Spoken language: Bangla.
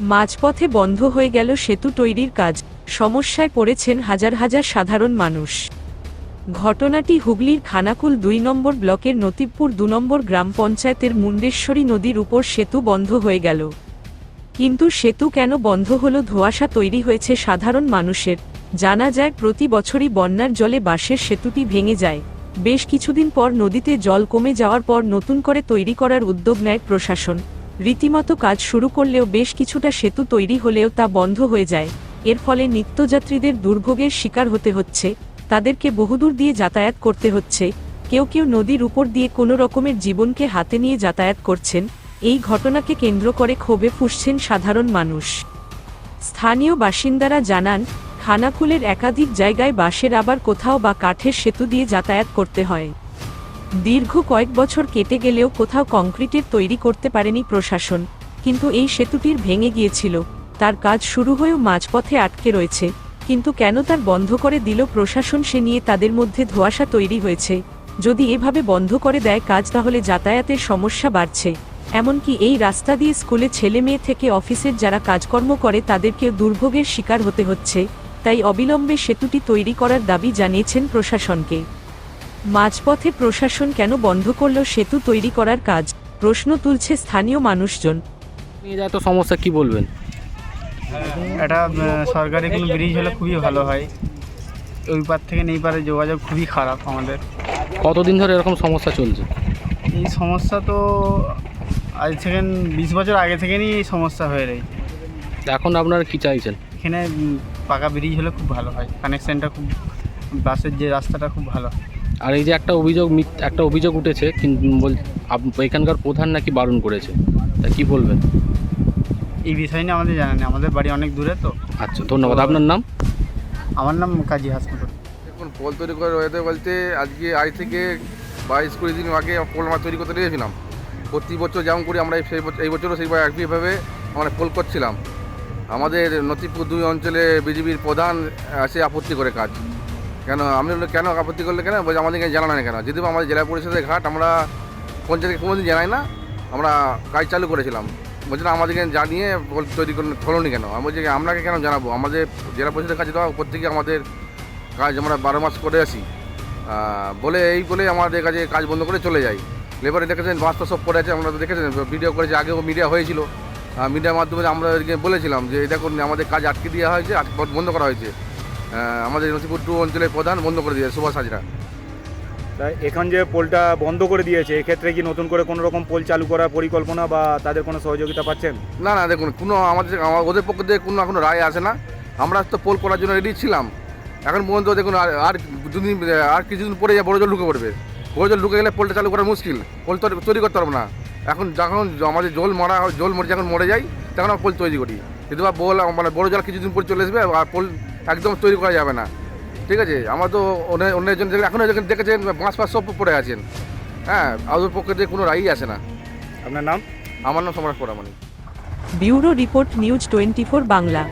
মাঝপথে বন্ধ হয়ে গেল সেতু তৈরির কাজ। সমস্যায় পড়েছেন হাজার হাজার সাধারণ মানুষ। ঘটনাটি হুগলির খানাকুল দুই নম্বর ব্লকের নতিবপুর দু নম্বর গ্রাম পঞ্চায়েতের মুন্ডেশ্বরী নদীর উপর সেতু বন্ধ হয়ে গেল। কিন্তু সেতু কেন বন্ধ হলো ধোঁয়াশা তৈরি হয়েছে সাধারণ মানুষের। জানা যায় প্রতি বছরই বন্যার জলে বাঁশের সেতুটি ভেঙে যায়। বেশ কিছুদিন পর নদীতে জল কমে যাওয়ার পর নতুন করে তৈরি করার উদ্যোগ নেয় প্রশাসন। রীতিমতো কাজ শুরু করলেও বেশ কিছুটা সেতু তৈরি হলেও তা বন্ধ হয়ে যায়। এর ফলে নিত্যযাত্রীদের দুর্ভোগের শিকার হতে হচ্ছে, তাদেরকে বহুদূর দিয়ে যাতায়াত করতে হচ্ছে, কেউ কেউ নদীর উপর দিয়ে কোনো রকমের জীবনকে হাতে নিয়ে যাতায়াত করছেন, এই ঘটনাকে কেন্দ্র করে ক্ষোভে ফুসছেন সাধারণ মানুষ। স্থানীয় বাসিন্দারা জানান, খানাকুলের একাধিক জায়গায় বাঁশের আবার কোথাও বা কাঠের সেতু দিয়ে যাতায়াত করতে হয়। দীর্ঘ কয়েক বছর কেটে গেলেও কোথাও কংক্রিটের তৈরি করতে পারেনি প্রশাসন। কিন্তু এই সেতুটির ভেঙে গিয়েছিল। তার কাজ শুরু হয়েও মাঝপথে আটকে রয়েছে। কিন্তু কেন তার বন্ধ করে দিল প্রশাসন সে নিয়ে তাদের মধ্যে ধোঁয়াশা তৈরি হয়েছে। যদি এভাবে বন্ধ করে দেয় কাজ তাহলে যাতায়াতের সমস্যা বাড়ছে। এমনকি এই রাস্তা দিয়ে স্কুলে ছেলে মেয়ে থেকে অফিসের যারা কাজকর্ম করে তাদেরকেও দুর্ভোগের শিকার হতে হচ্ছে। তাই অবিলম্বে সেতুটি তৈরি করার দাবি জানিয়েছেন প্রশাসনকে। মাঝপথে প্রশাসন কেন বন্ধ করল সেতু তৈরি করার কাজ? প্রশ্ন তুলছে স্থানীয় মানুষজন। নিয়ে যায় তো সমস্যা কি বলবেন? এটা সরকারি কোনো ব্রিজ হলে খুবই ভালো হয়। ওই পার থেকে নেই পারে যোগাযোগ খুবই খারাপ আমাদের। কতদিন ধরে এরকম সমস্যা চলছে? এই সমস্যা তো আজ থেকে বিশ বছর আগে থেকেই এই সমস্যা হয়ে রয়েছে। এখন আপনারা কি চাইছেন? এখানে পাকা ব্রিজ হলে খুব ভালো হয়। কানেকশানটা খুব বাসের যে রাস্তাটা খুব ভালো হয়। আর এই যে একটা অভিযোগ মিথ- একটা অভিযোগ উঠেছে এখানকার প্রধান নাকি বারণ করেছে তা কি বলবেন? এই বিষয় নিয়ে আমাদের জানা নেই আমাদের বাড়ি অনেক দূরে তো। আচ্ছা ধন্যবাদ। আপনার নাম? আমার নাম কাজী হাসপাতাল দেখুন পোল তৈরি করে হতে বলতে আজকে আজ থেকে বাইশ কুড়ি দিন আগে পোল মাছ তৈরি করতে দিয়েছিলাম প্রতি বছর যেমন করি আমরা এই- সেই বছর এই বছরও সেইভাবে একইভাবে আমরা পোল করছিলাম। আমাদের নথিপুর দুই অঞ্চলে বিজেপির প্রধান আসে আপত্তি করে কাজ। কেন? বললাম, কেন আপত্তি করলে কেন? বলছে আমাদেরকে জানানো না কেন? যদিও আমাদের জেলা পরিষদের ঘাট আমরা পঞ্চায়েতকে কোনোদিন জানাই না আমরা কাজ চালু করেছিলাম। বলছিলাম আমাদেরকে জানিয়ে তৈরি করে হলোনি কেন? আমি বলছি আপনাকে কেন জানাব? আমাদের জেলা পরিষদের কাছে দেওয়া থেকে আমাদের কাজ আমরা বারো মাস করে আসি। বলে এই বলে আমাদের কাছে কাজ বন্ধ করে চলে যাই। লেবারে দেখেছেন বাস তো সব পড়ে আছে আমরা তো দেখেছেন ভিডিও করেছি আগেও মিডিয়া হয়েছিল। মিডিয়ার মাধ্যমে আমরা বলেছিলাম যে এটা দেখুন আমাদের কাজ আটকে দেওয়া হয়েছে বন্ধ করা হয়েছে। আমাদের নসিপুর টু অঞ্চলের প্রধান বন্ধ করে দিয়েছে সুভাষ হাজরা। এখন যে পোলটা বন্ধ করে দিয়েছে এক্ষেত্রে কি নতুন করে কোনো রকম পোল চালু করার পরিকল্পনা বা তাদের কোনো সহযোগিতা পাচ্ছেন? না না দেখুন কোনো আমাদের ওদের পক্ষ থেকে কোনো এখনও রায় আসে না। আমরা তো পোল করার জন্য রেডি ছিলাম। এখন পর্যন্ত দেখুন আর আর দুদিন আর কিছুদিন পরে বড় জল ঢুকে পড়বে। বড় জল ঢুকে গেলে পোলটা চালু করা মুশকিল। পোল তো তৈরি করতে পারব না। এখন যখন আমাদের জল মরা জল মরে যখন মরে যায় তখন আমরা পোল তৈরি করি। কিন্তু বা বল মানে বড় জল কিছুদিন পরে চলে আসবে আর পোল একদম তৈরি করা যাবে না। ঠিক আছে? আমার তো অন্য- অন্যজন জন্য এখনও যখন দেখেছেন বাঁশ পাঁচ সব পড়ে আছেন। হ্যাঁ ওদের পক্ষে দিয়ে কোনো রায়ই আসে না। আপনার নাম? আমার নাম Samrat পোড়ামানি। Bureau report news twenty four Bangla.